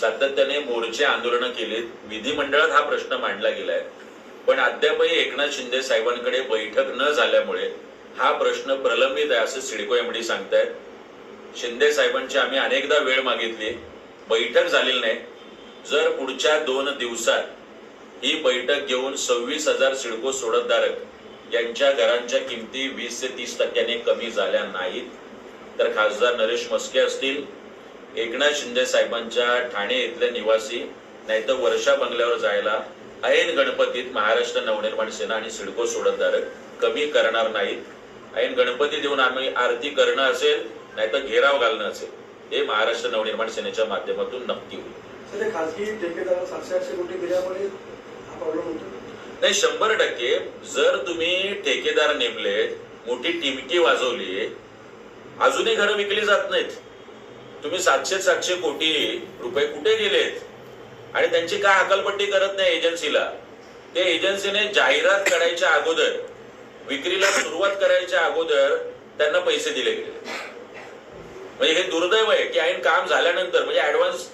सातत्याने मोर्चे आंदोलनं केलीत. विधिमंडळात हा प्रश्न मांडला गेलाय. पण अद्यापही एकनाथ शिंदे साहेबांकडे बैठक न झाल्यामुळे हा प्रश्न प्रलंबित आहे असं सिडको एमडी सांगतायत. शिंदे साहेबांची आम्ही अनेकदा वेळ मागितली. बैठक झालेली नाही. जर पुढच्या दोन दिवसात ही बैठक घेऊन सव्वीस हजार सिडको सोडतधारक यांच्या घरांच्या किमती वीस ते तीस टक्क्याने कमी झाल्या नाहीत तर खासदार नरेश मस्के असतील एकनाथ शिंदे साहेबांच्या ठाणे इथले निवासी नाहीतर वर्षा बंगल्यावर जायला ऐन गणपतीत महाराष्ट्र नवनिर्माण सेना आणि सिडको सोडतधारक कमी करणार नाहीत. ऐन गणपती देऊन आम्ही आरती करणं असेल नाहीतर घेराव घालणं असेल हे महाराष्ट्र नवनिर्माण सेनेच्या माध्यमातून नक्की होईल. खासगी दिल्यामुळे नाही शंभर टक्के. जर तुम्ही ठेकेदार नेमले मोठी टिमकी वाजवली अजूनही घरं विकली जात नाहीत. तुम्ही सातशे सातशे कोटी रुपये कुठे गेलेत? आणि त्यांची काय अकलपट्टी करत नाही एजन्सीला? ते एजन्सीने जाहिरात करायच्या अगोदर विक्रीला सुरुवात करायच्या अगोदर त्यांना पैसे दिले गेले. म्हणजे हे दुर्दैव आहे की ऐन काम झाल्यानंतर म्हणजे ऍडव्हान्स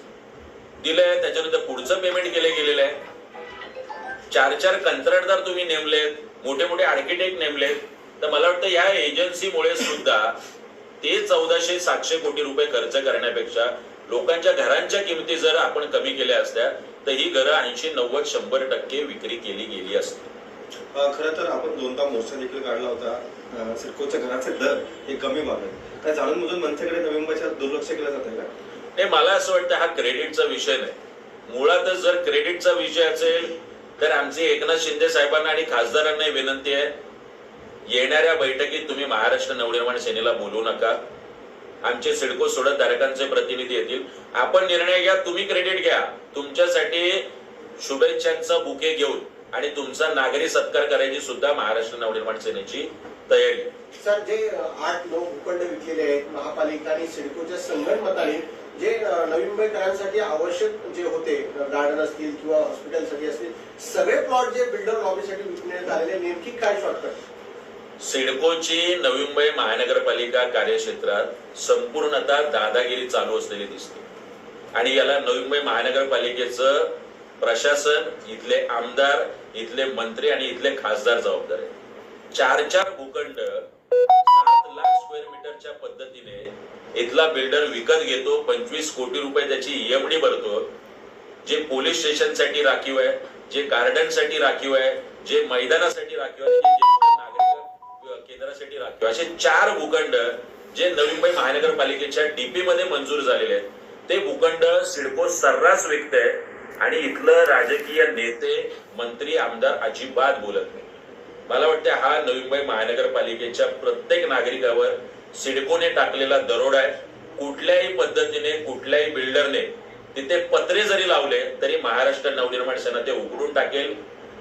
दिलंय त्याच्यानंतर पुढचं पेमेंट केलं गेलेलं आहे. चार चार कंत्राटदार तुम्ही नेमलेत मोठे मोठे आर्किटेक्ट नेमलेत. तर मला वाटतं या एजन्सीमुळे सुद्धा ते चौदाशे सातशे कोटी रुपये खर्च करण्यापेक्षा लोकांच्या घरांच्या किमती जर आपण कमी केल्या असत्या तर ही घरं ऐंशी नव्वद शंभर टक्के विक्री केली गेली असती. खरं तर आपण दोनदा मोर्चा देखील काढला होता. सिडकोच्या घराचे दर हे कमी मागत काय जाणून बुजून मनसेकडे नवी मुंबईच्या दुर्लक्ष केलं जात आहे का? नाही मला असं वाटतं हा क्रेडिटचा विषय नाही. मुळातच जर क्रेडिटचा विषय असेल तर आमची एकनाथ शिंदे साहेबांना आणि खासदारांना विनंती आहे येणाऱ्या बैठकीत तुम्ही महाराष्ट्र नवनिर्माण सेनेला बोलू नका. आमचे सिडको सोडत धारकांचे प्रतिनिधी येतील. आपण निर्णय घ्या तुम्ही क्रेडिट घ्या. तुमच्यासाठी शुभेच्छांचा बुके घेऊन आणि तुमचा नागरी सत्कार करायची सुद्धा महाराष्ट्र नवनिर्माण सेनेची तयारी. सर जे आठ नऊ भूखंड विकलेले आहेत महापालिका आणि सिडकोच्या संगणमताने जे अ, नवी मुंबईकरांसाठी आवश्यक जे होते गार्डन असतील किंवा हॉस्पिटलसाठी असतील सगळे प्लॉट जे बिल्डर लॉबीसाठी विकण्यात आलेले नेमकी काय शॉर्टकट सिडकोची नवी मुंबई महानगरपालिका कार्यक्षेत्रात संपूर्णतः दादागिरी चालू असलेली दिसते. आणि याला नवी मुंबई महानगरपालिकेचं प्रशासन इथले आमदार इथले मंत्री आणि इथले खासदार जबाबदार आहेत. चार चार भूखंड सात लाख स्क्वेअर मीटरच्या पद्धतीने इथला बिल्डर विकत घेतो पंचवीस कोटी रुपये त्याची ईएमडी भरतो. जे पोलीस स्टेशनसाठी राखीव आहे जे गार्डनसाठी राखीव आहे जे मैदानासाठी राखीव आहे केंद्रासाठी राखीव असे चार भूखंड जे नवी मुंबई महानगरपालिकेच्या डीपी मध्ये मंजूर झालेले आहेत. ते भूखंड सिडको सर्रास विकते आणि इथलं राजकीय नेते मंत्री आमदार अजिबात बोलत नाही. मला वाटतं हा नवी मुंबई महानगरपालिकेच्या प्रत्येक नागरिकावर सिडकोने टाकलेला दरोडा आहे. कुठल्याही पद्धतीने कुठल्याही बिल्डरने तिथे पत्रे जरी लावले तरी महाराष्ट्र नवनिर्माण सेना ते उघडून टाकेल.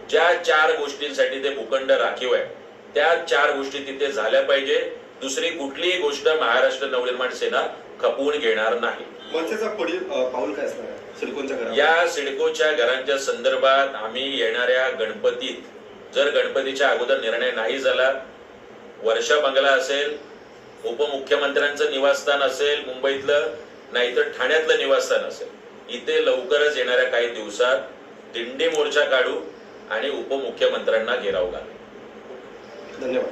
ज्या चार गोष्टींसाठी ते भूखंड राखीव आहे. त्या चार गोष्टी तिथे झाल्या पाहिजे. दुसरी कुठलीही गोष्ट महाराष्ट्र नवनिर्माण सेना खपवून घेणार नाही. पुढील पाऊल काय असणार? या सिडकोच्या घरांच्या संदर्भात आम्ही येणाऱ्या गणपतीत जर गणपतीच्या अगोदर निर्णय नाही झाला वर्षा बंगला असेल उपमुख्यमंत्र्यांचं निवासस्थान असेल मुंबईतलं नाहीतर ठाण्यातलं निवासस्थान असेल इथे लवकरच येणाऱ्या काही दिवसात दिंडी मोर्चा काढू आणि उपमुख्यमंत्र्यांना घेराव घालू. それ。